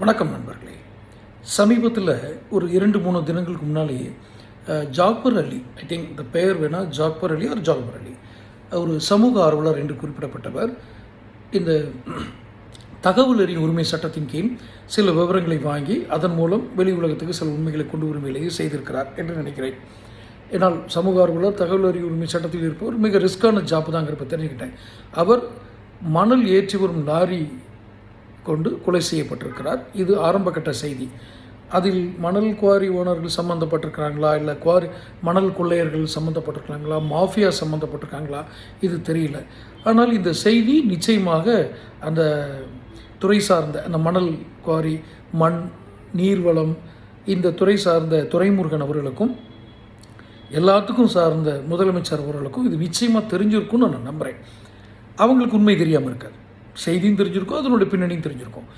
வணக்கம் நண்பர்களே. சமீபத்தில் ஒரு இரண்டு மூணு தினங்களுக்கு முன்னாலே ஜாக்பர் அலி ஐ திங்க் இந்த பெயர் வேணால் ஜாக்பர் அலி ஒரு ஜாக்பர் அலி ஒரு சமூக ஆர்வலர் என்று குறிப்பிடப்பட்டவர். இந்த தகவல் அறியும் உரிமை சட்டத்தின் கீழ் சில விவரங்களை வாங்கி அதன் மூலம் வெளி உலகத்துக்கு சில உண்மைகளை கொண்டு வரும் வேலையை செய்திருக்கிறார் என்று நினைக்கிறேன். ஏன்னால் சமூக ஆர்வலர் தகவல் அறிவு உரிமை சட்டத்தில் இருப்பவர் மிக ரிஸ்கான ஜாப் தாங்கிறப்ப தெரிஞ்சுக்கிட்டேன். அவர் மணல் ஏற்றி வரும் லாரி கொண்டு கொலை செய்யப்பட்டிருக்கிறார். இது ஆரம்பகட்ட செய்தி. அதில் மணல் குவாரி ஓனர்கள் சம்மந்தப்பட்டிருக்கிறாங்களா இல்லை குவாரி மணல் கொள்ளையர்கள் சம்மந்தப்பட்டிருக்கிறாங்களா மாஃபியா சம்மந்தப்பட்டிருக்காங்களா இது தெரியல. ஆனால் இந்த செய்தி நிச்சயமாக அந்த துறை சார்ந்த அந்த மணல் குவாரி மண் நீர்வளம் இந்த துறை சார்ந்த துரைமுருகன் அவர்களுக்கும் எல்லாத்துக்கும் சார்ந்த முதலமைச்சர் அவர்களுக்கும் இது நிச்சயமாக தெரிஞ்சிருக்கும்னு நான் நம்புகிறேன் அவங்களுக்கு உண்மை தெரியாமல் இருக்காது. செய்தியும் தெரிஞ்சிருக்கும் அதனுடைய பின்னணியும் தெரிஞ்சிருக்கும்.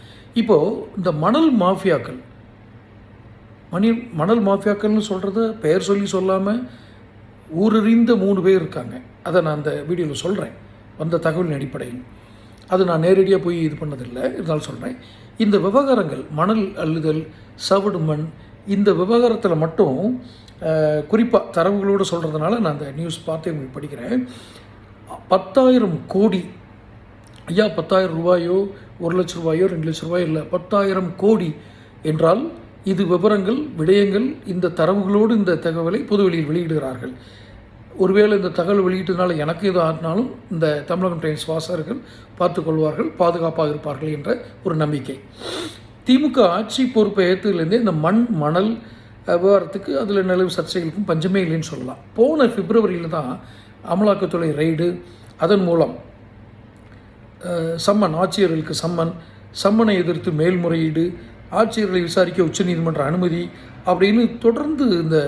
இப்போது இந்த மணல் மாஃபியாக்கள் மணி மணல் மாஃபியாக்கள்னு சொல்கிறத பெயர் சொல்லி சொல்லாமல் ஊரறிந்த மூணு பேர் இருக்காங்க. அதை நான் அந்த வீடியோவில் சொல்கிறேன் வந்த தகவலின் அடிப்படையில். அது நான் நேரடியாக போய் இது பண்ணதில்லை இருந்தாலும் சொல்கிறேன் இந்த விவகாரங்கள் மணல் அள்ளுதல் சவடு மண் இந்த விவகாரத்தில் மட்டும் குறிப்பாக தரவுகளோடு சொல்கிறதுனால நான் அந்த நியூஸ் பார்த்து உங்களுக்கு படிக்கிறேன். பத்தாயிரம் கோடி ஐயா பத்தாயிரம் ரூபாயோ ஒரு லட்ச ரூபாயோ ரெண்டு லட்ச ரூபாயோ இல்லை. பத்தாயிரம் கோடி என்றால் இது விவரங்கள் விடயங்கள் இந்த தரவுகளோடு இந்த தகவலை பொதுவெளியில் வெளியிடுகிறார்கள். ஒருவேளை இந்த தகவல் வெளியிட்டதுனால எனக்கு எதுவும் ஆனாலும் இந்த தமிழகம் டைம்ஸ் வாசகர்கள் பார்த்து கொள்வார்கள் பாதுகாப்பாக இருப்பார்கள் என்ற ஒரு நம்பிக்கை. திமுக ஆட்சி பொறுப்பை ஏற்றதுலேருந்தே இந்த மண் மணல் விவகாரத்துக்கு அதில் நிலவு சர்ச்சைகளுக்கும் பஞ்சமே இல்லைன்னு சொல்லலாம். போன பிப்ரவரியில் தான் அமலாக்கத்துறை ரெய்டு அதன் மூலம் சம்மன் ஆட்சியர்களுக்கு சம்மன் சம்மனை எதிர்த்து மேல்முறையீடு ஆட்சியர்களை விசாரிக்க உச்சநீதிமன்ற அனுமதி அப்படின்னு தொடர்ந்து இந்த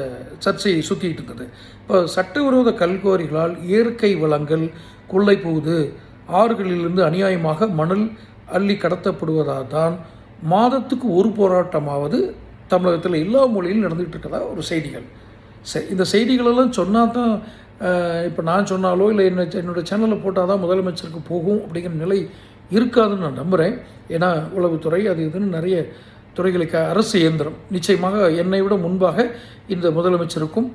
சர்ச்சையை சுற்றிட்டு இருந்தது. இப்போ சட்டவிரோத கல்குவாரிகளால் இயற்கை வளங்கள் கொள்ளை போகுது. ஆறுகளிலிருந்து அநியாயமாக மணல் அள்ளி கடத்தப்படுவதாக தான் மாதத்துக்கு ஒரு போராட்டமாவது தமிழகத்தில் எல்லா மொழியிலும் நடந்துகிட்டு இருக்கதா ஒரு செய்திகள். சரி இந்த செய்திகளெல்லாம் சொன்னால் தான் இப்போ நான் சொன்னாலோ இல்லை என்ன என்னோடய சேனலில் போட்டால் தான் முதலமைச்சருக்கு போகும் அப்படிங்கிற நிலை இருக்காதுன்னு நான் நம்புகிறேன் ஏன்னா உளவுத்துறை அது இதுன்னு நிறைய துறைகளுக்கு அரசு இயந்திரம். நிச்சயமாக என்னை விட முன்பாக இந்த முதலமைச்சருக்கும்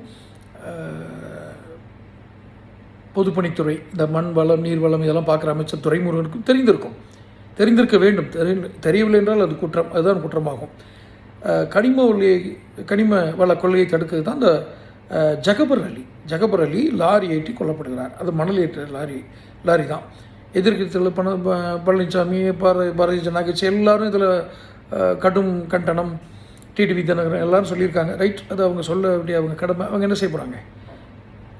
பொதுப்பணித்துறை இந்த மண் வளம் நீர் வளம் இதெல்லாம் பார்க்குற அமைச்சர் துறைமுருகனுக்கும் தெரிந்திருக்கும். தெரிந்திருக்க வேண்டும். தெரி தெரியவில்லை என்றால் அது குற்றம் அதுதான் குற்றமாகும். கனிம ஒல்லியை கனிம வள கொள்கையை தடுக்கிறது தான் அந்த ஜகபர் அலி. ஜகபர் அலி லாரி ஏற்றி கொல்லப்படுகிறார். அது மணல் ஏற்ற லாரி லாரி தான். எதிர்க்கட்சியில் பண பழனிசாமி பார பாரதிய ஜனதா கட்சி எல்லாரும் இதில் கடும் கண்டனம் டிடிவி தினகரன் எல்லாரும் சொல்லியிருக்காங்க. ரைட் அது அவங்க சொல்ல வேண்டிய அவங்க கடமை. அவங்க என்ன செய்ய போகிறாங்க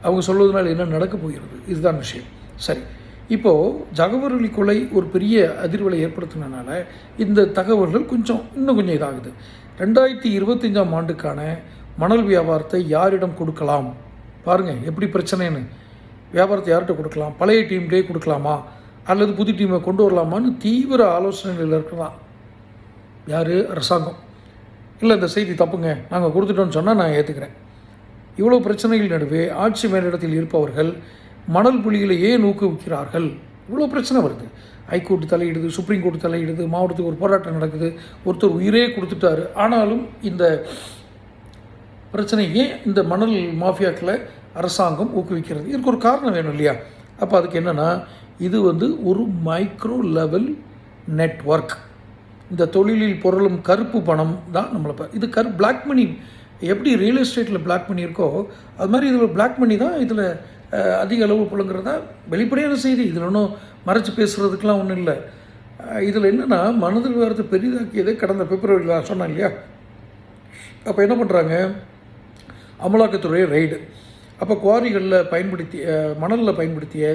அவங்க சொல்வதனால் என்ன நடக்க போகிறது? இதுதான் விஷயம். சரி. இப்போது ஜகவரலி அலி கொலை ஒரு பெரிய அதிர்வலை ஏற்படுத்தினால இந்த தகவல்கள் கொஞ்சம் இன்னும் கொஞ்சம் இதாகுது. ரெண்டாயிரத்தி இருபத்தஞ்சாம் ஆண்டுக்கான மணல் வியாபாரத்தை யாரிடம் கொடுக்கலாம்? பாருங்கள் எப்படி பிரச்சனைன்னு. வியாபாரத்தை யார்கிட்ட கொடுக்கலாம்? பழைய டீம்கிட்டே கொடுக்கலாமா? அல்லது புது டீமை கொண்டு வரலாமான்னு தீவிர ஆலோசனைகள் இருக்கலாம் யார்? அரசாங்கம். இல்லை இந்த செய்தி தப்புங்க. நாங்கள் கொடுத்துட்டோம்னு சொன்னால் நான் ஏற்றுக்கிறேன் இவ்வளோ பிரச்சனைகள் நடுவே ஆட்சி மேலிடத்தில் இருப்பவர்கள் மணல் புலிகளை ஏன் ஊக்குவிக்கிறார்கள்? இவ்வளோ பிரச்சனை வருது. ஹைகோர்ட்டு தலையிடுது சுப்ரீம் கோர்ட் தலையிடுது மாவட்டத்துக்கு ஒரு போராட்டம் நடக்குது ஒருத்தர் உயிரே கொடுத்துட்டாரு. ஆனாலும் இந்த பிரச்சனை ஏன் இந்த மணல் மாஃபியாக்களை அரசாங்கம் ஊக்குவிக்கிறது. இதுக்கு ஒரு காரணம் வேணும் இல்லையா? அப்போ அதுக்கு என்னென்னா இது வந்து ஒரு மைக்ரோ லெவல் நெட்வொர்க் இந்த தொழிலில் பொருளும் கருப்பு பணம் தான் நம்மளை இது கரு பிளாக் மணி எப்படி ரியல் எஸ்டேட்டில் பிளாக் மணி இருக்கோ அது மாதிரி இதில் பிளாக் மணி தான் இதில் அதிக அளவு புழங்குறதா வெளிப்படையான செய்தி. இதில் ஒன்றும் மறைச்சு பேசுகிறதுக்கெலாம் ஒன்றும் இல்லை. இதில் என்னென்னா மனதில் வாரத்தை பெரிதாக்கியதே கடந்த பிப்ரவரியில் சொன்னேன் இல்லையா? அப்போ என்ன பண்ணுறாங்க அமலாக்கத்துறை ரைடு அப்போ குவாரிகளில் பயன்படுத்தி மணலில் பயன்படுத்திய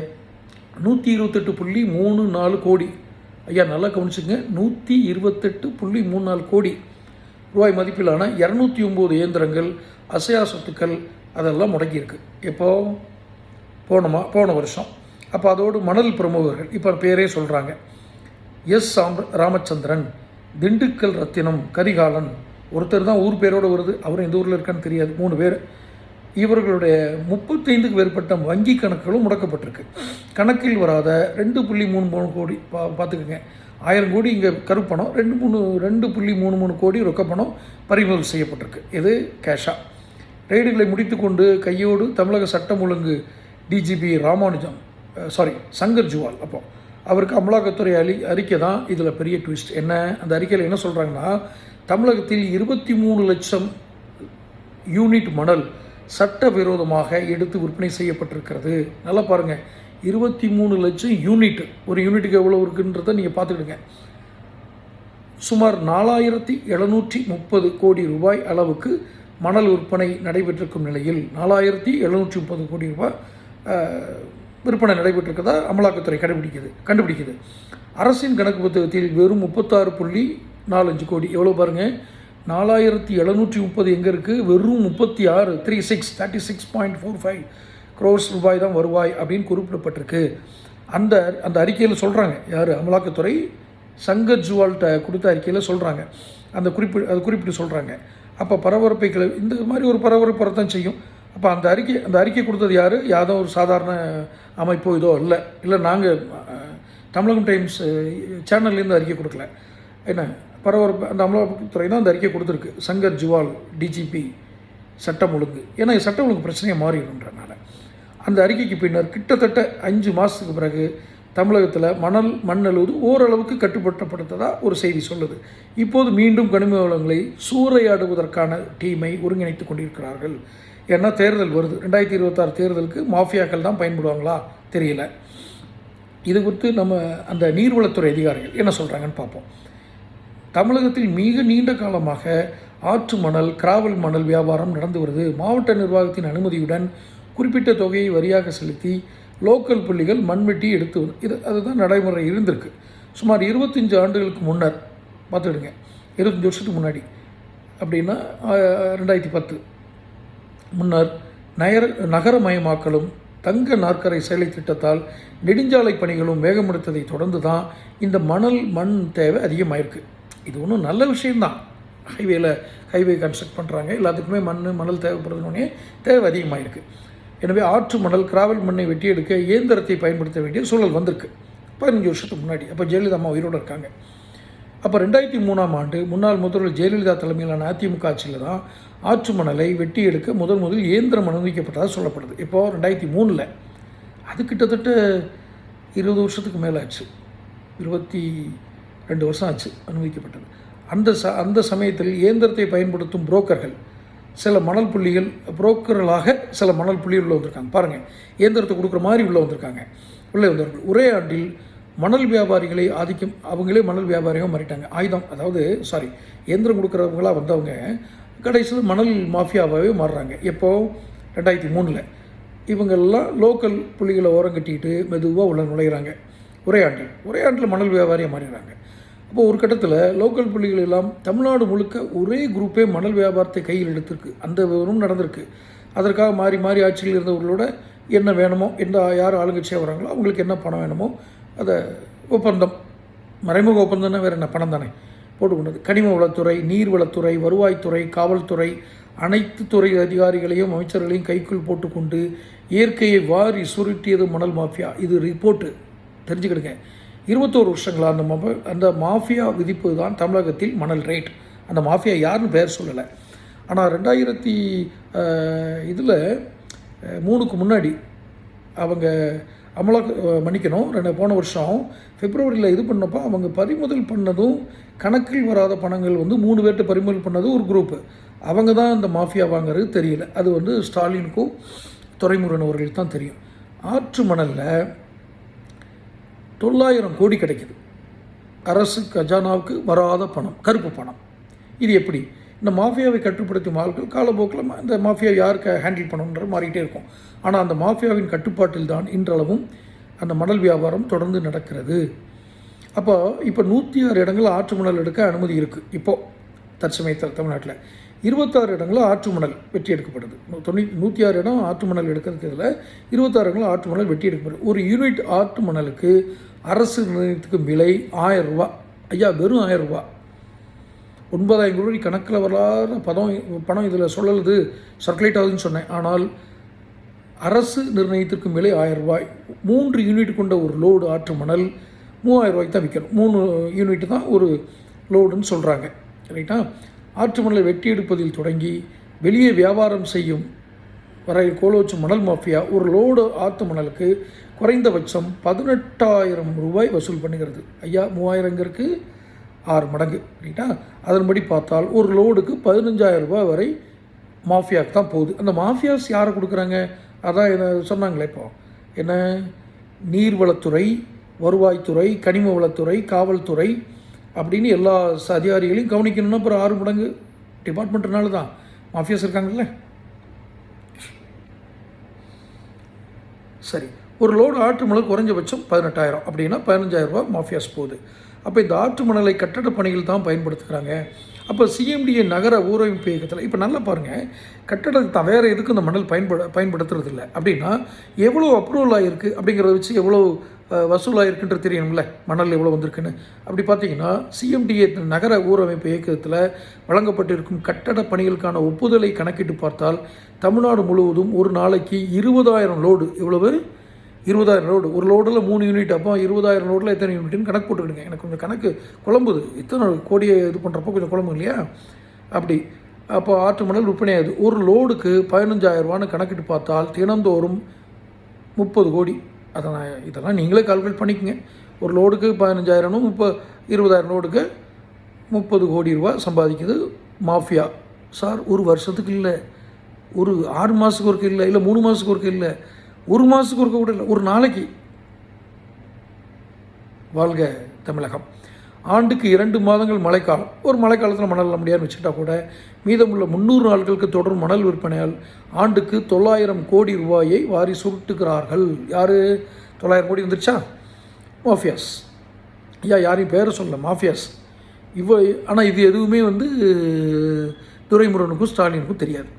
நூற்றி இருபத்தெட்டு புள்ளி மூணு நாலு கோடி. ஐயா நல்லா கவனிச்சுங்க நூற்றி இருபத்தெட்டு புள்ளி மூணு நாலு கோடி ரூபாய் மதிப்பிலான இரநூத்தி ஒம்பது இயந்திரங்கள் அசையா சொத்துக்கள் அதெல்லாம் முடங்கியிருக்கு. எப்போ? போனமா போன வருஷம். அப்போ அதோடு மணல் பிரமுகர்கள் இப்போ பேரே சொல்கிறாங்க எஸ் சாம் ராமச்சந்திரன் திண்டுக்கல் ரத்தினம் கரிகாலன் ஒருத்தர் தான் ஊர் பேரோடு வருது. அவரும் எந்த ஊரில் இருக்கான்னு தெரியாது. மூணு பேர். இவர்களுடைய முப்பத்தைந்துக்கு மேற்பட்ட வங்கி கணக்குகளும் முடக்கப்பட்டிருக்கு. கணக்கில் வராத ரெண்டு புள்ளி மூணு மூணு கோடி பா பார்த்துக்குங்க. ஆயிரம் கோடி இங்கே கருப்பணம் ரெண்டு மூணு ரெண்டு புள்ளி மூணு மூணு கோடி ரொக்கப்பணம் பறிமுதல் செய்யப்பட்டிருக்கு. இது கேஷா. ரெய்டுகளை முடித்துக்கொண்டு கையோடு தமிழக சட்டம் ஒழுங்கு டிஜிபி ராமானுஜம் சாரி சங்கர் ஜுவால் அப்போ அவருக்கு அமலாக்கத்துறை அறி அறிக்கை தான் இதில் பெரிய ட்விஸ்ட் என்ன? அந்த அறிக்கையில் என்ன சொல்கிறாங்கன்னா தமிழகத்தில் இருபத்தி மூணு லட்சம் யூனிட் மணல் சட்டவிரோதமாக எடுத்து விற்பனை செய்யப்பட்டிருக்கிறது. நல்லா பாருங்கள் இருபத்தி மூணு லட்சம் யூனிட் ஒரு யூனிட்டுக்கு எவ்வளோ இருக்குன்றதை நீங்கள் பார்த்துக்கிடுங்க. சுமார் நாலாயிரத்தி எழுநூற்றி முப்பது கோடி ரூபாய் அளவுக்கு மணல் விற்பனை நடைபெற்றிருக்கும் நிலையில் நாலாயிரத்தி எழுநூற்றி முப்பது கோடி ரூபாய் விற்பனை நடைபெற்றிருக்கதா அமலாக்கத்துறை கண்டுபிடிக்குது கண்டுபிடிக்குது. அரசின் கணக்கு புத்தகத்தில் வெறும் முப்பத்தாறு புள்ளி நாலஞ்சு கோடி. எவ்வளோ பாருங்கள் நாலாயிரத்தி எழுநூற்றி முப்பது எங்கே இருக்குது வெறும் முப்பத்தி ஆறு three six thirty six point four five crores ரூபாய் தான் வருவாய் அப்படின்னு குறிப்பிடப்பட்டிருக்கு. அந்த அந்த அறிக்கையில் சொல்கிறாங்க யார்? அமலாக்கத்துறை சங்க ஜுவால்கிட்ட கொடுத்த அறிக்கையில் சொல்கிறாங்க அந்த குறிப்பிட்டு அது குறிப்பிட்டு சொல்கிறாங்க அப்போ பரபரப்பை கிள இந்த மாதிரி ஒரு பரபரப்பு வரத்தான் செய்யும். அப்போ அந்த அறிக்கை அந்த அறிக்கை கொடுத்தது யார்? யாதோ ஒரு சாதாரண அமைப்போ இதோ இல்லை இல்லை நாங்கள் தமிழகம் டைம்ஸ் சேனல்லேருந்து அறிக்கை கொடுக்கல. என்ன? பரபரப்பு அந்த அமலாக்கத்துறை தான் அந்த அறிக்கை கொடுத்துருக்கு. சங்கர் ஜுவால் டிஜிபி சட்டம் ஒழுங்கு. ஏன்னா இது சட்டம் ஒழுங்கு பிரச்சனையாக மாறிடுன்றனால அந்த அறிக்கைக்கு பின்னர் கிட்டத்தட்ட அஞ்சு மாதத்துக்கு பிறகு தமிழகத்தில் மணல் மண் அழுவது ஓரளவுக்கு கட்டுப்படுத்தப்பட்டதா ஒரு செய்தி சொல்லுது. இப்போது மீண்டும் கனிம வளங்களை சூறையாடுவதற்கான டீமை ஒருங்கிணைத்து கொண்டிருக்கிறார்கள். ஏன்னா தேர்தல் வருது. ரெண்டாயிரத்தி இருபத்தாறு தேர்தலுக்கு மாஃபியாக்கள் தான் பயன்படுவாங்களா? தெரியல. இது குறித்து நம்ம அந்த நீர்வளத்துறை அதிகாரிகள் என்ன சொல்கிறாங்கன்னு பார்ப்போம். தமிழகத்தில் மிக நீண்ட காலமாக ஆற்று மணல் கிராவல் மணல் வியாபாரம் நடந்து வருது. மாவட்ட நிர்வாகத்தின் அனுமதியுடன் குறிப்பிட்ட தொகையை வரியாக செலுத்தி லோக்கல் புள்ளிகள் மண்வெட்டி எடுத்து இது அதுதான் நடைமுறை இருந்திருக்கு. சுமார் இருபத்தஞ்சு ஆண்டுகளுக்கு முன்னர் பார்த்துடுங்க இருபத்தஞ்சி வருஷத்துக்கு முன்னாடி. அப்படின்னா ரெண்டாயிரத்தி பத்து. முன்னர் நகர நகரமயமாக்கலும் தங்க நாற்கரை சேலை திட்டத்தால் நெடுஞ்சாலை பணிகளும் வேகமெடுத்ததை தொடர்ந்து தான் இந்த மணல் மண் தேவை அதிகமாயிருக்கு. இது ஒன்றும் நல்ல விஷயந்தான் ஹைவேல ஹைவே கன்ஸ்ட்ரக்ட் பண்ணுறாங்க எல்லாத்துக்குமே மண் மணல் தேவைப்படுறதுனே தேவை அதிகமாயிருக்கு. எனவே ஆற்று மணல் கிராவல் மண்ணை வெட்டி எடுக்க இயந்திரத்தை பயன்படுத்த வேண்டிய சூழல் வந்திருக்கு. பதினஞ்சு வருஷத்துக்கு முன்னாடி. அப்போ ஜெயலலிதா அம்மா உயிரோடு இருக்காங்க. அப்போ ரெண்டாயிரத்தி மூணாம் ஆண்டு முன்னாள் முதல்வர் ஜெயலலிதா தலைமையிலான அதிமுக ஆட்சியில் தான் ஆற்று மணலை வெட்டி எடுக்க முதல் முதல் இயந்திரம் அனுமதிக்கப்பட்டதாக சொல்லப்படுது. இப்போது ரெண்டாயிரத்தி மூணில். அது கிட்டத்தட்ட இருபது வருஷத்துக்கு மேலே ஆச்சு இருபத்தி ரெண்டு வருஷம் ஆச்சு அனுமதிக்கப்பட்டது அந்த ச அந்த சமயத்தில் இயந்திரத்தை பயன்படுத்தும் புரோக்கர்கள் சில மணல் புள்ளிகள் புரோக்கர்களாக சில மணல் புள்ளி உள்ளே வந்திருக்காங்க. பாருங்கள் இயந்திரத்தை கொடுக்குற மாதிரி உள்ளே வந்திருக்காங்க. உள்ளே வந்தவர்கள். ஒரே ஆண்டில் மணல் வியாபாரிகளை ஆதிக்கம் அவங்களே மணல் வியாபாரியாக மாறிட்டாங்க. ஆயுதம் அதாவது சாரி இயந்திரம் கொடுக்குறவங்களா வந்தவங்க கடைசியில் மணல் மாஃபியாவாகவே மாறுறாங்க. எப்போ? ரெண்டாயிரத்தி மூணில். இவங்கெல்லாம் லோக்கல் புள்ளிகளை ஓரம் கட்டிட்டு மெதுவாக உள்ள நுழையிறாங்க. உரையாண்டல் உரையாண்டல் மணல் வியாபாரியாக மாறிடுறாங்க. அப்போ ஒரு கட்டத்தில் லோக்கல் புள்ளிகள் எல்லாம் தமிழ்நாடு முழுக்க ஒரே குரூப்பே மணல் வியாபாரத்தை கையில் எடுத்திருக்கு. அந்த விவரம் நடந்திருக்கு. அதற்காக மாறி மாறி ஆட்சியில் இருந்தவர்களோட என்ன வேணுமோ எந்த யார் ஆளுங்கட்சியாக வராங்களோ அவங்களுக்கு என்ன பணம் வேணுமோ அதை ஒப்பந்தம் மறைமுக ஒப்பந்தம்னா வேறு என்ன? பணம் தானே போட்டுக்கொண்டது. கனிம வளத்துறை நீர்வளத்துறை வருவாய்த்துறை காவல்துறை அனைத்து துறை அதிகாரிகளையும் அமைச்சர்களையும் கைக்குள் போட்டுக்கொண்டு இயற்கையை வாரி சுருட்டியது மணல் மாஃபியா. இது ரிப்போர்ட்டு. தெரிஞ்சுக்கிடுங்க. இருபத்தோரு வருஷங்களா அந்த மொபைல் அந்த மாஃபியா விதிப்பு தான் தமிழகத்தில் மணல் ரேட் அந்த மாஃபியா யாருன்னு பேர் சொல்லலை. ஆனால் ரெண்டாயிரத்தி இதில் மூணுக்கு முன்னாடி அவங்க அமலாக்க மன்னிக்கணும் ரெண்டு போன வருஷம் பிப்ரவரியில் இது பண்ணப்போ அவங்க பறிமுதல் பண்ணதும் கணக்கில் வராத பணங்கள் வந்து மூணு பேர்கிட்ட பறிமுதல் பண்ணது ஒரு குரூப்பு அவங்க தான் இந்த மாஃபியா வாங்கிறது தெரியல. அது வந்து ஸ்டாலினுக்கும் துறைமுருகன் அவர்களுக்கு தான் தெரியும். ஆற்று மணலில் தொள்ளாயிரம் கோடி கிடைக்குது. அரசு கஜானாவுக்கு வராத பணம் கருப்பு பணம். இது எப்படி? இந்த மாஃபியாவை கட்டுப்படுத்தும் ஆட்கள் காலப்போக்கில் இந்த மாஃபியா யாருக்கு ஹேண்டில் பண்ணணுன்ற மாறிக்கிட்டே இருக்கும். ஆனால் அந்த மாஃபியாவின் கட்டுப்பாட்டில் தான் இன்றளவும் அந்த மணல் வியாபாரம் தொடர்ந்து நடக்கிறது. அப்போ இப்போ நூற்றி ஆறு இடங்கள் ஆற்று மணல் எடுக்க அனுமதி இருக்குது இப்போது தற்சமயத்தில் தமிழ்நாட்டில். இருபத்தாறு இடங்களும் ஆற்று மணல் வெட்டி எடுக்கப்படுது. தொண்ணூ நூற்றி ஆறு இடம் ஆற்று மணல் எடுக்கிறதுல இருபத்தாறு இடங்களும் ஆற்று மணல் வெட்டி எடுக்கப்படுது. ஒரு யூனிட் ஆற்று மணலுக்கு அரசு நிர்ணயத்துக்கு விலை ஆயிரம் ரூபா. ஐயா வெறும் ஆயிரம் ரூபா. ஒன்பதாயிரம் கோடி கணக்கில் வரலாறு பதம் பணம் இதில் சொல்லலுது சர்க்குலேட் ஆகுதுன்னு சொன்னேன். ஆனால் அரசு நிர்ணயித்திருக்கும் விலை ஆயிரம் ரூபாய். மூன்று யூனிட் கொண்ட ஒரு லோடு ஆற்று மணல் மூவாயிரம் ரூபாய்க்கு தான் விற்கணும். மூணு யூனிட் தான் ஒரு லோடுன்னு சொல்கிறாங்க ரைட்டா ஆற்று மணலை வெட்டி எடுப்பதில் தொடங்கி வெளியே வியாபாரம் செய்யும் வரை கோலோச்சு மணல் மாஃபியா ஒரு லோடு ஆற்று மணலுக்கு குறைந்தபட்சம் பதினெட்டாயிரம் ரூபாய் வசூல் பண்ணுகிறது. ஐயா மூவாயிரங்கிறதுக்கு ஆறு மடங்கு சரிங்களா அதன்படி பார்த்தால் ஒரு லோடுக்கு பதினஞ்சாயிரம் ரூபாய் வரை மாஃபியாவுக்கு தான் போகுது. அந்த மாஃபியாஸ் யாரை கொடுக்குறாங்க? அதான் என்ன சொன்னாங்களே இப்போ. என்ன? நீர்வளத்துறை வருவாய்த்துறை கனிம வளத்துறை காவல்துறை அப்படின்னு எல்லா அதிகாரிகளையும் கவனிக்கணும்னா அப்புறம் ஆறு மடங்கு டிபார்ட்மெண்ட்னால தான். மாஃபியாஸ் இருக்காங்கல்ல? சரி ஒரு லோடு ஆற்று மணல் குறைஞ்சபட்சம் பதினெட்டாயிரம். அப்படின்னா பதினஞ்சாயிரம் மாஃபியாஸ் போகுது. அப்போ இந்த ஆற்று மணலை கட்டட பணிகள் தான் பயன்படுத்துகிறாங்க அப்போ சிஎம்டிஏ நகர ஊரமைப்பு இயக்கத்தில் இப்போ நல்லா பாருங்கள் கட்டடத்தை தவிர எதுக்கும் இந்த மணல் பயன்பட பயன்படுத்துறது இல்லை அப்படின்னா எவ்வளோ அப்ரூவல் ஆகிருக்கு அப்படிங்கிறத வச்சு எவ்வளோ வசூலாக வசூலாயிருக்குன்றது தெரியணும்ல மணல் எவ்வளோ வந்திருக்குன்னு. அப்படி பார்த்தீங்கன்னா சிஎம்டிஏ நகர ஊரமைப்பு இயக்கத்தில் வழங்கப்பட்டிருக்கும் கட்டட பணிகளுக்கான ஒப்புதலை கணக்கிட்டு பார்த்தால் தமிழ்நாடு முழுவதும் ஒரு நாளைக்கு இருபதாயிரம் லோடு எவ்வளவு? இருபதாயிரம் லோடு. ஒரு லோடில் மூணு யூனிட் அப்போ இருபதாயிரம் லோடில் எத்தனை யூனிட்னு கணக்கு போட்டுக்கிடுங்க. எனக்கு கொஞ்சம் கணக்கு குழம்புது. இத்தனை கோடியை இது பண்ணுறப்போ கொஞ்சம் குழம்பு இல்லையா? அப்படி. அப்போ ஆற்று மணல் விற்பனையாகுது. ஒரு லோடுக்கு பதினஞ்சாயிரம் ரூபான்னு கணக்கிட்டு பார்த்தால் தினந்தோறும் முப்பது கோடி. அதை நான் இதெல்லாம் நீங்களே கால்குலேட் பண்ணிக்கங்க. ஒரு லோடுக்கு பதினஞ்சாயிரம்னு முப்ப இருபதாயிரம் லோடுக்கு முப்பது கோடி ரூபா சம்பாதிக்குது மாஃபியா. சார் ஒரு வருஷத்துக்கு இல்லை. ஒரு ஆறு மாதத்துக்கு ஒருக்க இல்லை இல்லை மூணு மாதத்துக்கு ஒருக்க இல்லை. ஒரு மாதத்துக்கு ஒருக்க கூட இல்லை ஒரு நாளைக்கு. வாழ்க தமிழகம். ஆண்டுக்கு இரண்டு மாதங்கள் மழைக்காலம். ஒரு மழைக்காலத்தில் மணல் முடியாதுன்னு வச்சுட்டா கூட மீதமுள்ள முந்நூறு நாட்களுக்கு தொடரும் மணல் விற்பனையால் ஆண்டுக்கு தொள்ளாயிரம் கோடி ரூபாயை வாரி சுருட்டுகிறார்கள். யார்? தொள்ளாயிரம் கோடி வந்துருச்சா? மாஃபியாஸ். ஐயா யாரையும் பேரை சொல்ல மாஃபியாஸ். இவ்வளோ ஆனால் இது எதுவுமே வந்து துரைமுருகனுக்கும் ஸ்டாலினுக்கும் தெரியாது.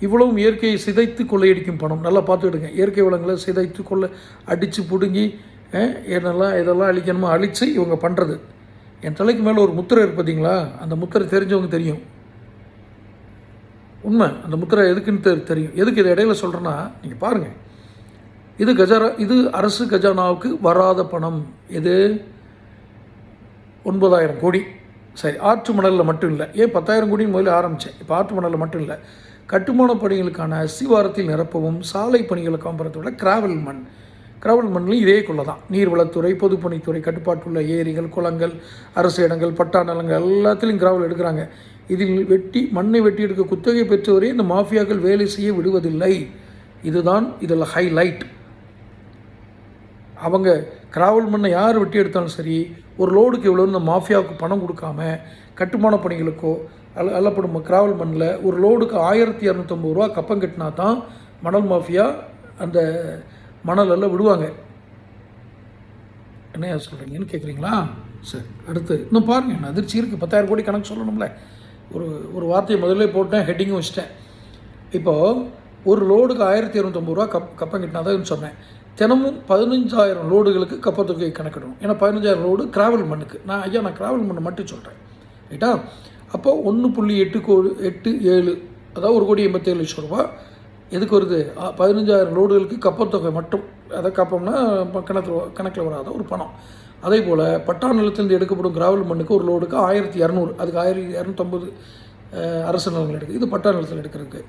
இவ்வளவும் இயற்கையை சிதைத்து கொள்ளையடிக்கும் பணம். நல்லா பார்த்துக்கிடுங்க இயற்கை வளங்களை சிதைத்து கொள்ள அடித்து பிடுங்கி என்னெல்லாம் இதெல்லாம் அழிக்கணுமோ அழித்து இவங்க பண்ணுறது என் தலைக்கு மேலே ஒரு முத்திரை இருக்கு பார்த்தீங்களா அந்த முத்திரை தெரிஞ்சவங்க தெரியும். உண்மை அந்த முத்திரை எதுக்குன்னு தெரி தெரியும். எதுக்கு இதை இடையில சொல்கிறேன்னா நீங்கள் பாருங்கள் இது கஜாரா இது அரசு கஜானாவுக்கு வராத பணம். இது ஒன்பதாயிரம் கோடி. சரி ஆற்று மணலில் மட்டும் இல்லை. ஏன் பத்தாயிரம் கோடின்னு முதல்ல ஆரம்பித்தேன் இப்போ ஆற்று மணலில் மட்டும் இல்லை. கட்டுமான பணிகளுக்கான அஸ்திவாரத்தில் நிரப்பவும் சாலை பணிகளுக்கான பரத்தோட கிராவல் மண் கிராவல் மண்ணில் இதே கொள்ள தான் நீர்வளத்துறை பொதுப்பணித்துறை கட்டுப்பாட்டுள்ள ஏரிகள் குளங்கள் அரசு இடங்கள் பட்டா நிலங்கள் எல்லாத்துலேயும் கிராவல் எடுக்கிறாங்க. இதில் வெட்டி மண்ணை வெட்டி எடுக்க குத்தகை பெற்றவரே இந்த மாஃபியாக்கள் வேலை செய்ய விடுவதில்லை. இதுதான் இதில் ஹைலைட் அவங்க கிராவல் மண்ணை யார் வெட்டி எடுத்தாலும் சரி ஒரு லோடுக்கு இவ்வளோன்னு இந்த மாஃபியாவுக்கு பணம் கொடுக்காம கட்டுமான பணிகளுக்கோ அல்ல அல்லப்படும் கிராவல் மண்ணில் ஒரு லோடுக்கு ஆயிரத்தி இரநூத்தம்பது ரூபா கப்பம் கட்டினா தான் மணல் மாஃபியா அந்த மணல் எல்லாம் விடுவாங்க. என்ன சொல்கிறீங்கன்னு கேட்குறீங்களா சரி அடுத்து இன்னும் பாருங்கள் என்ன அதிர்ச்சி இருக்குது பத்தாயிரம் கோடி கணக்கு சொல்லணும்ல. ஒரு ஒரு வார்த்தையை முதல்ல போட்டேன் ஹெட்டிங்கும் வச்சிட்டேன். இப்போது ஒரு லோடுக்கு ஆயிரத்தி இரநூத்தம்பது ரூபா கப் கப்பம் கட்டினாதான் சொன்னேன். தினமும் பதினஞ்சாயிரம் லோடுகளுக்கு கப்பத்தொகை கணக்கிடணும். ஏன்னா பதினஞ்சாயிரம் லோடு கிராவல் மண்ணுக்கு நான் ஐயா நான் கிராவல் மண்ணு மட்டும் சொல்கிறேன் ரைட்டா? அப்போது ஒன்று புள்ளி எட்டு கோடி எட்டு ஏழு அதாவது ஒரு கோடி எண்பத்தேழு லட்சம் ரூபா எதுக்கு வருது? பதினஞ்சாயிரம் லோடுகளுக்கு கப்பத்தொகை மட்டும். அதை கப்பம்னா கணக்கில் கணக்கில் வராத ஒரு பணம். அதே போல் பட்டா நிலத்திலிருந்து எடுக்கப்படும் கிராவல் மண்ணுக்கு ஒரு லோடுக்கு ஆயிரத்தி இரநூறு. அதுக்கு ஆயிரத்தி இரநூத்தம்பது அரசு நிலங்கள் எடுக்குது இது பட்டா நிலத்தில் எடுக்கிறதுக்கு.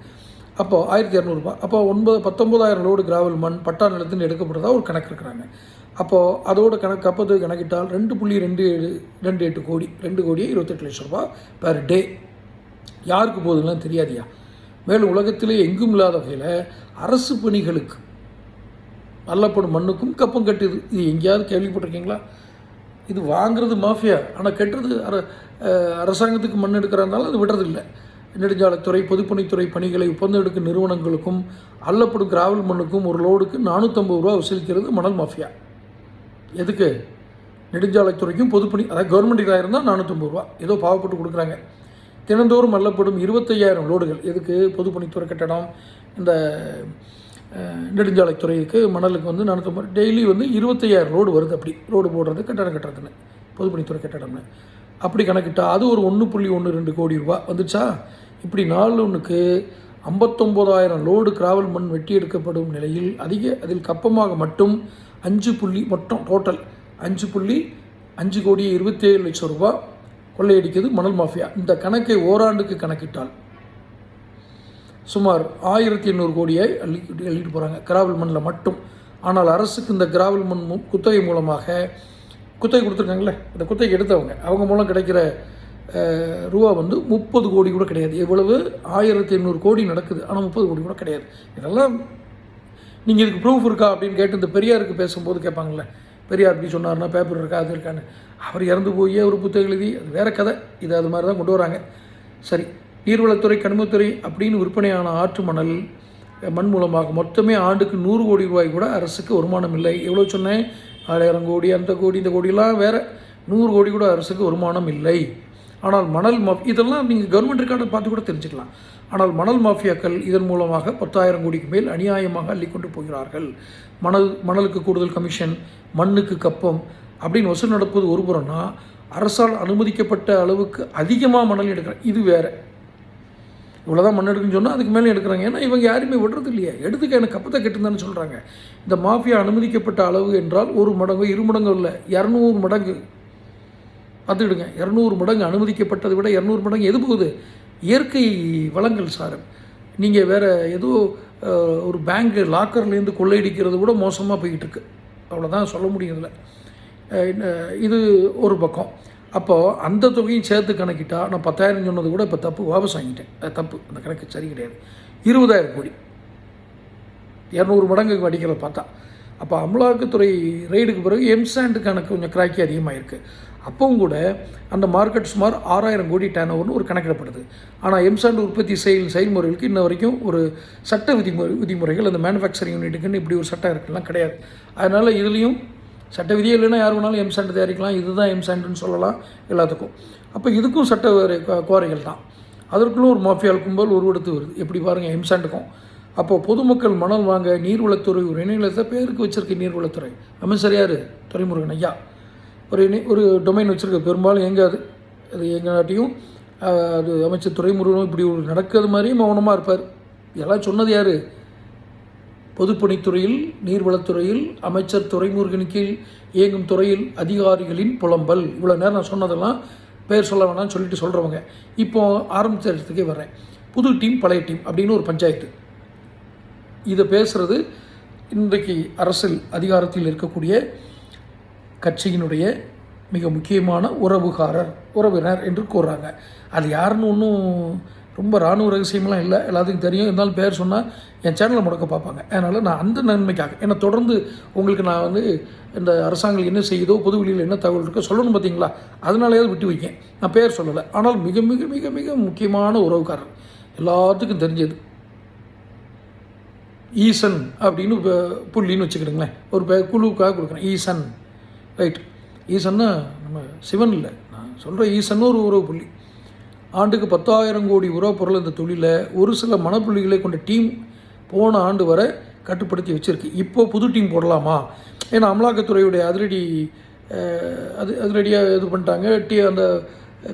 அப்போது ஆயிரத்தி இரநூறுபா அப்போ ஒன்பது பத்தொம்போதாயிரம் லோடு கிராவல் மண் பட்டா நிலத்தில் எடுக்கப்படுறதா ஒரு கணக்கு இருக்கிறாங்க. அப்போது அதோட கணக்கு கப்பத்து கணக்கிட்டால் ரெண்டு புள்ளி ரெண்டு ஏழு ரெண்டு எட்டு கோடி ரெண்டு கோடியே இருபத்தெட்டு லட்ச ரூபா பர் டே யாருக்கு போகுதுலாம் தெரியாதியா? மேலும் உலகத்திலே எங்கும் இல்லாத வகையில் அரசு பணிகளுக்கு அல்லப்படும் மண்ணுக்கும் கப்பம் கட்டுது. இது எங்கேயாவது கேள்விப்பட்டிருக்கீங்களா? இது வாங்குறது மாஃபியா. ஆனால் கட்டுறது அர அரசாங்கத்துக்கு மண் எடுக்கிறதுனால அது விடுறதில்லை. நெடுஞ்சாலைத்துறை பொதுப்பணித்துறை பணிகளை ஒப்பந்தம் எடுக்கும் நிறுவனங்களுக்கும் அல்லப்படும் கிராவல் மண்ணுக்கும் ஒரு லோடுக்கு நானூற்றம்பது ரூபா வசூலிக்கிறது மணல் மாஃபியா. எதுக்கு? நெடுஞ்சாலைத்துறைக்கும் பொதுப்பணி அதாவது கவர்மெண்ட் இதாக இருந்தால் நானூற்றம்பது ரூபா. ஏதோ பாவப்பட்டு கொடுக்குறாங்க. தினந்தோறும் அள்ளப்படும் இருபத்தையாயிரம் லோடுகள். எதுக்கு? பொதுப்பணித்துறை கட்டடம் இந்த நெடுஞ்சாலைத்துறைக்கு மணலுக்கு வந்து நானூற்றம்பது டெய்லி வந்து இருபத்தையாயிரம் லோடு வருது அப்படி. ரோடு போடுறது கட்டடம் கட்டுறதுன்னு பொதுப்பணித்துறை கட்டடம்னு. அப்படி கணக்கிட்டா அது ஒரு ஒன்று புள்ளி ஒன்று ரெண்டு கோடி ரூபா. வந்துச்சா? இப்படி நாலு ஒன்றுக்கு ஐம்பத்தொம்போதாயிரம் லோடு கிராவல் மண் வெட்டி எடுக்கப்படும் நிலையில் அதிக அதில் கப்பமாக மட்டும் அஞ்சு புள்ளி மொத்தம் டோட்டல் அஞ்சு புள்ளி அஞ்சு கோடி இருபத்தேழு லட்சம் ரூபாய் கொள்ளையடிக்கிறது மணல் மாஃபியா. இந்த கணக்கை ஓராண்டுக்கு கணக்கிட்டால் சுமார் ஆயிரத்தி எண்ணூறு கோடியை அள்ளி அள்ளிட்டு போகிறாங்க கிராவல் மண்ணில் மட்டும். ஆனால் அரசுக்கு இந்த கிராவல் மண் குத்தகை மூலமாக குத்தகை கொடுத்துருக்காங்களே இந்த குத்தகை எடுத்தவங்க. அவங்க மூலம் கிடைக்கிற ரூபா வந்து முப்பது கோடி கூட கிடையாது. எவ்வளவு? ஆயிரத்தி எண்ணூறு கோடி நடக்குது. ஆனால் முப்பது கோடி கூட கிடையாது. இதெல்லாம் நீங்கள் இதுக்கு ப்ரூஃப் இருக்கா அப்படின்னு கேட்டு இந்த பெரியாருக்கு பேசும்போது கேட்பாங்களே பெரியார் இப்படி சொன்னார்னா பேப்பர் இருக்கா அது இருக்கான்னு. அவர் இறந்து போய் ஒரு புத்தகம் எழுதி அது வேற கதை. இது அது மாதிரி தான் கொண்டு வராங்க. சரி நீர்வளத்துறை கனிமத்துறை அப்படின்னு விற்பனையான ஆற்று மணல் மண் மூலமாக மொத்தமே ஆண்டுக்கு நூறு கோடி ரூபாய் கூட அரசுக்கு வருமானம் இல்லை. எவ்வளோ சொன்னேன்? ஆயிரம் கோடி அந்த கோடி இந்த கோடியெல்லாம் வேற நூறு கோடி கூட அரசுக்கு வருமானம் இல்லை. ஆனால் மணல் மாஃப் இதெல்லாம் நீங்கள் கவர்மெண்ட் ரெக்கார்டை பார்த்து கூட தெரிஞ்சுக்கலாம். ஆனால் மணல் மாஃபியாக்கள் இதன் மூலமாக பத்தாயிரம் கோடிக்கு மேல் அநியாயமாக அள்ளிக்கொண்டு போகிறார்கள். மணல் மணலுக்கு கூடுதல் கமிஷன் மண்ணுக்கு கப்பம் அப்படின்னு வசூல் நடப்பது ஒரு புறம்னா அரசால் அனுமதிக்கப்பட்ட அளவுக்கு அதிகமாக மணல் எடுக்கிறாங்க. இது வேறு. இவ்வளோதான் மண் எடுக்குன்னு சொன்னால் அதுக்கு மேலே எடுக்கிறாங்க. ஏன்னா இவங்க யாருமே விடுறது இல்லையா. எடுத்துக்க எனக்கு கப்பத்தை கெட்டுந்தான்னு சொல்கிறாங்க இந்த மாஃபியா அனுமதிக்கப்பட்ட அளவு என்றால் ஒரு மடங்கு இரு மடங்கு இல்லை இரநூறு மடங்கு. பார்த்துக்கிடுங்க. இரநூறு மடங்கு அனுமதிக்கப்பட்டதை விட இரநூறு மடங்கு எது போகுது? இயற்கை வளங்கள் சார். நீங்கள் வேறு ஏதோ ஒரு பேங்க் லாக்கர்லேருந்து கொள்ளையடிக்கிறது கூட மோசமாக போய்கிட்டுருக்கு அவ்வளோதான் சொல்ல முடியும் இதில் இது ஒரு பக்கம். அப்போது அந்த தொகையும் சேர்த்து கணக்கிட்டால் நான் பத்தாயிரம் சொன்னது கூட இப்போ தப்பு வாபஸ் வாங்கிட்டேன் அது தப்பு. அந்த கணக்கு சரி கிடையாது. இருபதாயிரம் கோடி. இரநூறு மடங்கு அடிக்கிறத பார்த்தா. அப்போ அமலாக்கத்துறை ரெய்டுக்கு பிறகு எம்சாண்டு கணக்கு கொஞ்சம் கிராக்கி அதிகமாக இருக்குது அப்பவும் கூட அந்த மார்க்கெட் சுமார் ஆறாயிரம் கோடி டேன் ஓவர்னு ஒரு கணக்கிடப்படுது ஆனால் எம்சாண்ட் உற்பத்தி செயல் செயல்முறைகளுக்கு இன்ன வரைக்கும் ஒரு சட்ட விதிமுறை விதிமுறைகள் அந்த மேனுஃபேக்சரிங் யூனிட்டுக்குன்னு இப்படி ஒரு சட்டம் இருக்குலாம் கிடையாது. அதனால் இதுலேயும் சட்ட விதியே இல்லைன்னா யார் வேணாலும் எம்சாண்ட் தயாரிக்கலாம். இதுதான் எம்சாண்ட்னு சொல்லலாம் எல்லாத்துக்கும். அப்போ இதுக்கும் சட்ட கோரைகள் தான். அதற்குள்ளும் ஒரு மாஃபியால் கும்பல் உருவெடுத்து வருது. எப்படி பாருங்கள் எம்சாண்டுக்கும் அப்போ பொதுமக்கள் மணல் வாங்க நீர்வளத்துறை ஒரு இணையத்தை பேருக்கு வச்சிருக்க நீர்வளத்துறை. அமைச்சர் யார்? துறைமுருகன் ஐயா. ஒரு இணை ஒரு டொமைன் வச்சுருக்க. பெரும்பாலும் எங்காது அது எங்காட்டியும் அது அமைச்சர் துறைமுருகனும் இப்படி ஒரு நடக்கிறது மாதிரியும் மௌனமாக இருப்பார். இதெல்லாம் சொன்னது யார்? பொதுப்பணித்துறையில் நீர்வளத்துறையில் அமைச்சர் துறைமுருகன் கீழ் இயங்கும் துறையில் அதிகாரிகளின் புலம்பல். இவ்வளோ நேரம் நான் சொன்னதெல்லாம் பேர் சொல்ல வேணாம்னு சொல்லிட்டு சொல்கிறவங்க இப்போ ஆரம்பித்த இடத்துக்கே வரேன் புது டீம் பழைய டீம் அப்படின்னு ஒரு பஞ்சாயத்து. இதை பேசுகிறது இன்றைக்கு அரசியல் அதிகாரத்தில் இருக்கக்கூடிய கட்சியினுடைய மிக முக்கியமான உறவுகாரர் உறவினர் என்று கூறுறாங்க. அது யாருன்னு ஒன்றும் ரொம்ப இராணுவ ரகசியமெல்லாம் இல்லை. எல்லாத்துக்கும் தெரியும். இருந்தாலும் பேர் சொன்னால் என் சேனலை முடக்க பார்ப்பாங்க. அதனால் நான் அந்த நன்மைக்காக ஏன்னா தொடர்ந்து உங்களுக்கு நான் வந்து இந்த அரசாங்கம் என்ன செய்யுதோ பொதுவெளியில் என்ன தகவல் இருக்கோ சொல்லணும் பார்த்தீங்களா அதனாலேயாவது விட்டு வைக்கேன். நான் பேர் சொல்லலை. ஆனால் மிக மிக மிக மிக முக்கியமான உறவுக்காரர் எல்லாத்துக்கும் தெரிஞ்சது. ஈசன் அப்படின்னு புள்ளின்னு வச்சுக்கிடுங்களேன். ஒரு குழுவுக்காக கொடுக்குறேன். ஈசன். ரைட் ஈசன்னா நம்ம சிவன் இல்லை. நான் சொல்கிற ஈசன் ஒரு உறவு புள்ளி. ஆண்டுக்கு பத்தாயிரம் கோடி உறவு பொருள் இந்த தொழிலை ஒரு சில மனப்புள்ளிகளை கொண்ட டீம் போன ஆண்டு வரை கட்டுப்படுத்தி வச்சுருக்கு. இப்போ புது டீம் போடலாமா? ஏன்னா அமலாக்கத்துறையுடைய அதிரடி அது அதிரடியாக இது பண்ணிட்டாங்க. டீ அந்த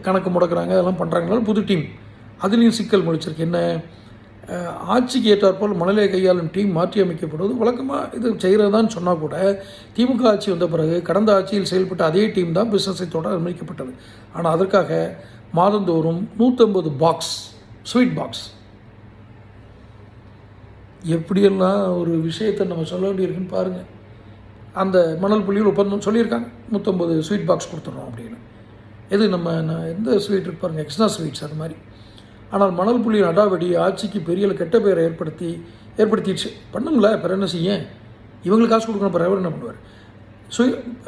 கணக்கு முடக்கிறாங்க அதெல்லாம் பண்ணுறாங்கனால புது டீம். அதுலேயும் சிக்கல் முழிச்சிருக்கு என்ன? ஆட்சிக்கு ஏற்றாற்போல் மணலை கையாளும் டீம் மாற்றி அமைக்கப்படுவது வழக்கமாக இது செய்கிறதான்னு சொன்னால் கூட திமுக ஆட்சி வந்த பிறகு கடந்த ஆட்சியில் செயல்பட்ட அதே டீம் தான் பிஸ்னஸை தொடர அனுமதிக்கப்பட்டது. ஆனால் அதற்காக மாதந்தோறும் நூற்றம்பது பாக்ஸ் ஸ்வீட் பாக்ஸ் எப்படியெல்லாம் ஒரு விஷயத்தை நம்ம சொல்ல வேண்டியிருக்குன்னு பாருங்கள் அந்த மணல் புள்ளியில் ஒப்பந்தம் சொல்லியிருக்காங்க. நூற்றம்பது ஸ்வீட் பாக்ஸ் கொடுத்துட்றோம் அப்படின்னு. எது நம்ம நான் எந்த ஸ்வீட் இருப்பாருங்க எக்ஸ்ட்ரா ஸ்வீட்ஸ் அது மாதிரி. ஆனால் மணல் புள்ளி அடாவடி ஆட்சிக்கு பெரிய கெட்ட பெயரை ஏற்படுத்தி ஏற்படுத்திடுச்சு. பண்ணுங்கள பிற என்ன செய்ய? இவங்களுக்கு காசு கொடுக்கணும் பிறகு என்ன பண்ணுவார்? ஸோ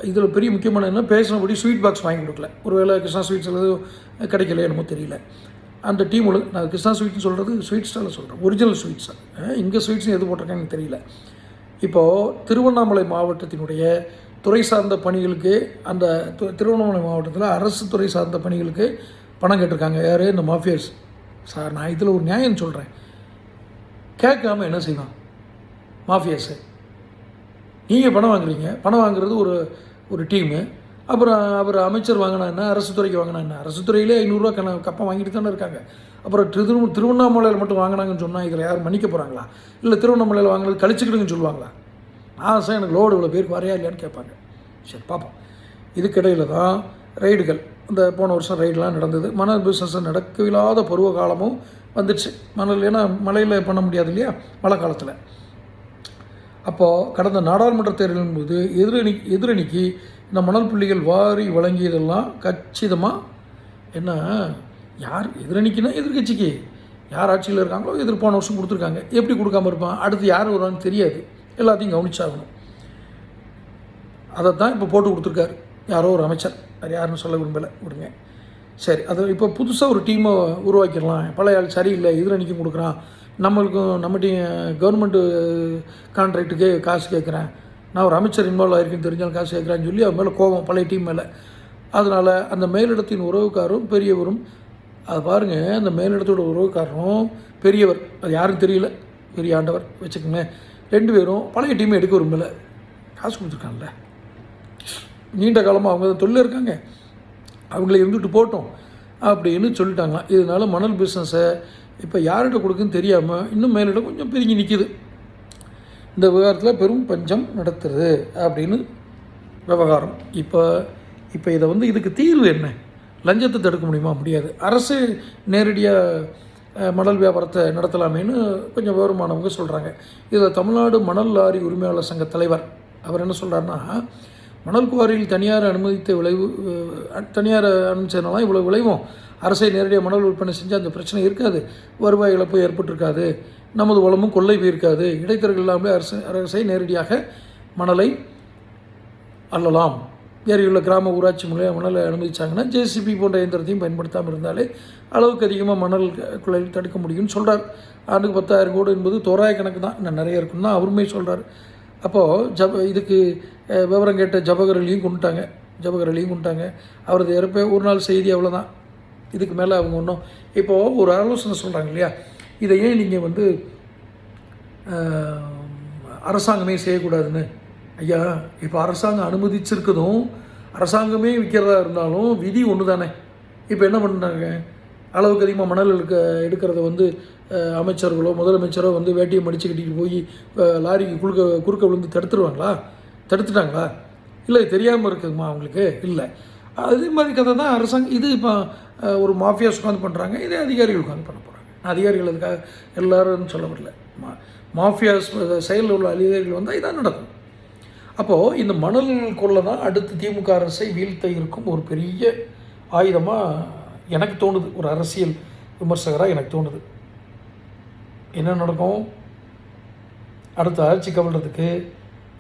இதில் பெரிய முக்கியமான என்ன? பேசினபடி ஸ்வீட் பாக்ஸ் வாங்கி கொடுக்கல. ஒருவேளை கிருஷ்ணா ஸ்வீட்ஸ் எதுவும் கிடைக்கல என்னமோ தெரியல. அந்த டீம் நான் கிருஷ்ணா ஸ்வீட்னு சொல்கிறது ஸ்வீட் ஸ்டாலில் சொல்கிறேன் ஒரிஜினல் ஸ்வீட்ஸ் இங்கே ஸ்வீட்ஸ் எது போட்டிருக்காங்கன்னு தெரியல. இப்போது திருவண்ணாமலை மாவட்டத்தினுடைய துறை சார்ந்த பணிகளுக்கு அந்த திருவண்ணாமலை மாவட்டத்தில் அரசு துறை சார்ந்த பணிகளுக்கு பணம் கேட்டிருக்காங்க. யார்? இந்த மாஃபியர்ஸ். சார் நான் இதில் ஒரு நியாயம் சொல்கிறேன் கேட்காம என்ன செய்வான்? மாஃபியாஸு நீங்கள் பணம் வாங்குறீங்க. பணம் வாங்குறது ஒரு ஒரு டீமு அப்புறம் அப்புறம் அமைச்சர் வாங்கினா என்ன? அரசு துறைக்கு வாங்கினா என்ன? அரசு துறையிலே ஐநூறுரூவா கண கப்பம் வாங்கிட்டு தானே இருக்காங்க. அப்புறம் திரு திருவண்ணாமலையில் மட்டும் வாங்கினாங்கன்னு சொன்னால் இதில் யாரும் மன்னிக்க போகிறாங்களா இல்லை திருவண்ணாமலையில் வாங்கினது கழிச்சுக்கிடுங்கன்னு சொல்லுவாங்களா? நான் சார் எனக்கு லோடு இவ்வளோ பேருக்கு வரையா இல்லையான்னு கேட்பாங்க. சரி பார்ப்போம். இதுக்கிடையில் தான் ரைடுகள் அந்த போன வருஷம் ரைடெலாம் நடந்தது. மணல் பிஸ்னஸ் நடக்கவில்லாத பருவ காலமும் வந்துடுச்சு. மணல் ஏன்னா மழையில் பண்ண முடியாது இல்லையா? மழை காலத்தில். அப்போது கடந்த நாடாளுமன்ற தேர்தலின் போது எதிரணி எதிரணிக்கு இந்த மணல் புள்ளிகள் வாரி வழங்கியதெல்லாம் கச்சிதமாக என்ன? யார் எதிரணிக்குன்னா எதிர்க்கட்சிக்கு? யார் ஆட்சியில் இருக்காங்களோ எதிர் போன வருஷம் கொடுத்துருக்காங்க. எப்படி கொடுக்காம இருப்பான்? அடுத்து யார் வருவான்னு தெரியாது. எல்லாத்தையும் கவனிச்சாகணும். அதை தான் இப்போ போட்டு கொடுத்துருக்காரு. யாரோ ஒரு அமைச்சர். அது யாருன்னு சொல்ல விரும்பலை. விடுங்க. சரி அது இப்போ புதுசாக ஒரு டீமை உருவாக்கிடலாம். பழைய ஆள் சரியில்லை இதில் நிற்கும் கொடுக்குறான். நம்மளுக்கும் நம்ம டீ கவர்மெண்ட்டு கான்ட்ராக்டுக்கே காசு கேட்குறேன். நான் ஒரு அமைச்சர் இன்வால்வ் ஆகிருக்குன்னு தெரிஞ்சாலும் காசு கேட்குறான்னு சொல்லி அவன் மேலே கோபம் பழைய டீம் மேலே. அதனால் அந்த மேலிடத்தின் உறவுக்காரும் பெரியவரும் அது பாருங்கள் அந்த மேலிடத்தோட உறவுக்காரரும் பெரியவர். அது யாருக்கும் தெரியல. பெரிய ஆண்டவர் வச்சுக்கோங்களேன். ரெண்டு பேரும் பழைய டீமை எடுக்க விரும்பலை. காசு கொடுத்துருக்கான்ல. நீண்ட காலமாக அவங்க தான் தொழில் இருக்காங்க. அவங்கள இருந்துட்டு போட்டோம். அப்படின்னு சொல்லிட்டாங்களாம். இதனால மணல் பிஸ்னஸை இப்போ யார்கிட்ட கொடுக்குன்னு தெரியாமல் இன்னும் மேலிடம் கொஞ்சம் பிரிஞ்சு நிற்கிது இந்த விவகாரத்தில் பெரும் பஞ்சம் நடத்துறது அப்படின்னு விவகாரம். இப்போ இப்போ இதை வந்து இதுக்கு தீர்வு என்ன? லஞ்சத்தை தடுக்க முடியுமா? முடியாது. அரசு நேரடியாக மணல் வியாபாரத்தை நடத்தலாமேன்னு கொஞ்சம் விவரமானவங்க சொல்கிறாங்க இதில் தமிழ்நாடு மணல் லாரி உரிமையாளர் சங்க தலைவர் அவர் என்ன சொல்கிறாருன்னா மணல் குவாரியில் தனியார் அனுமதித்த விளைவு தனியார் அனுமதிச்சதுனால இவ்வளோ விளைவும். அரசை நேரடியாக மணல் விற்பனை செஞ்சால் அந்த பிரச்சனை இருக்காது. வருவாய் இழப்பு ஏற்பட்டிருக்காது. நமது வளமும் கொள்ளை போயிருக்காது. இடைத்தரகள் இல்லாமலே அரசு அரசை நேரடியாக மணலை அள்ளலாம். ஏரியுள்ள கிராம ஊராட்சி மூலம் மணலை அனுமதிச்சாங்கன்னா ஜேசிபி போன்ற இயந்திரத்தையும் பயன்படுத்தாமல் இருந்தாலே அளவுக்கு அதிகமாக மணல் குழல் தடுக்க முடியும்னு சொல்கிறார் ஆண்டுக்கு பத்தாயிரம் கோடி என்பது தோராய கணக்கு தான். இன்னும் நிறைய இருக்குன்னு தான் அவருமே சொல்கிறார் அப்போது ஜப இதுக்கு விவரம் கேட்ட ஜபகர் அலியும் கொண்டுட்டாங்க. ஜபகர் அலியும் கொண்டுட்டாங்க. அவரது இறப்பே ஒரு நாள் செய்தி அவ்வளோதான் இதுக்கு மேலே அவங்க ஒன்றும் இப்போது ஒரு ஆலோசனை சொல்கிறாங்க இல்லையா? இதை ஏன் நீங்கள் வந்து அரசாங்கமே செய்யக்கூடாதுன்னு? ஐயா இப்போ அரசாங்கம் அனுமதிச்சிருக்கதும் அரசாங்கமே விற்கிறதா இருந்தாலும் விதி ஒன்று தானே இப்போ என்ன பண்ணுறாங்க அளவுக்கு அதிகமாக மணல் எடுக்க எடுக்கிறத வந்து அமைச்சர்களோ முதலமைச்சரோ வந்து வேட்டியை மடிச்சு கட்டிட்டு போய் லாரிக்கு குறுக்க குறுக்க விழுந்து தடுத்துருவாங்களா? தடுத்துட்டாங்களா? இல்லை தெரியாமல் இருக்குதுமா அவங்களுக்கு? இல்லை. அதே மாதிரி கதை தான் அரசாங்கம் இது இப்போ ஒரு மாஃபியாஸ் உட்காந்து பண்ணுறாங்க இதே அதிகாரிகள் உட்காந்து பண்ண போகிறாங்க அதிகாரிகள் அதுக்காக எல்லாரும் சொல்ல வரல மா மாஃபியாஸ் செயலில் உள்ள அதிகாரிகள் வந்தால் இதான் நடக்கும். அப்போது இந்த மணல் கொள்ளை தான் அடுத்து திமுக அரசை வீழ்த்த இருக்கும் ஒரு பெரிய ஆயுதமாக எனக்கு தோணுது. ஒரு அரசியல் விமர்சகராக எனக்கு தோணுது. என்ன நடக்கும்? அடுத்த ஆட்சி கவிழ்றதுக்கு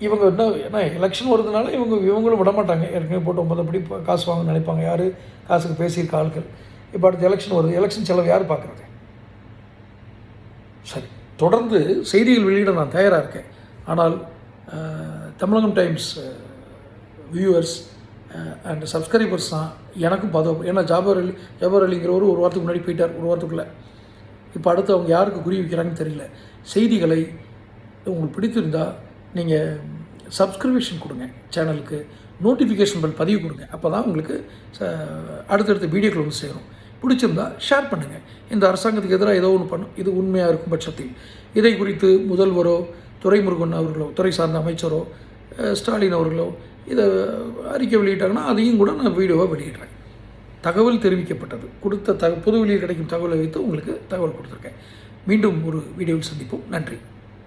இவங்க என்ன ஏன்னா எலெக்ஷன் வருதுனால இவங்க இவங்களும் விட மாட்டாங்க ஏற்கனவே போட்டு ஒன்பதப்படி காசு வாங்க நினைப்பாங்க. யார் காசுக்கு பேசியிருக்க ஆட்கள்? இப்போ அடுத்த எலெக்ஷன் வருது. எலெக்ஷன் செலவு யார் பார்க்குறது? சரி தொடர்ந்து செய்திகள் வெளியிட நான் தயாராக இருக்கேன். ஆனால் Tamilagam times viewers and subscribers தான் எனக்கும் பதவும் ஏன்னா ஜாபர் அலி ஜாபர் அலிங்கிறவர் ஒரு வாரத்துக்கு முன்னாடி போயிட்டார். ஒரு வாரத்துக்குள்ளே. இப்போ அடுத்து அவங்க யாருக்கு குறி வைக்கிறாங்கன்னு தெரியல. செய்திகளை உங்களுக்கு பிடித்திருந்தால் நீங்கள் சப்ஸ்கிரிப்ஷன் கொடுங்க சேனலுக்கு நோட்டிஃபிகேஷன் பெல் பதிவு கொடுங்க. அப்போ தான் உங்களுக்கு ச- அடுத்தடுத்த வீடியோக்கள் வந்து சேரும். பிடிச்சிருந்தா ஷேர் பண்ணுங்கள் இந்த அரசாங்கத்துக்கு எதிராக ஏதோ ஒன்று பண்ணும். இது உண்மையாக இருக்கும் பட்சத்தில். இதை குறித்து முதல்வரோ துரைமுருகன் அவர்களோ துறை சார்ந்த அமைச்சரோ ஸ்டாலின் அவர்களோ இதை அறிக்கை வெளியிட்டாங்கன்னா அதையும் கூட நான் வீடியோவாக வெளியிடுறேன். தகவல் தெரிவிக்கப்பட்டது. கொடுத்த தக பொது வெளியில் கிடைக்கும் தகவலை வைத்து உங்களுக்கு தகவல் கொடுத்துருக்கேன். மீண்டும் ஒரு வீடியோவில் சந்திப்போம். நன்றி.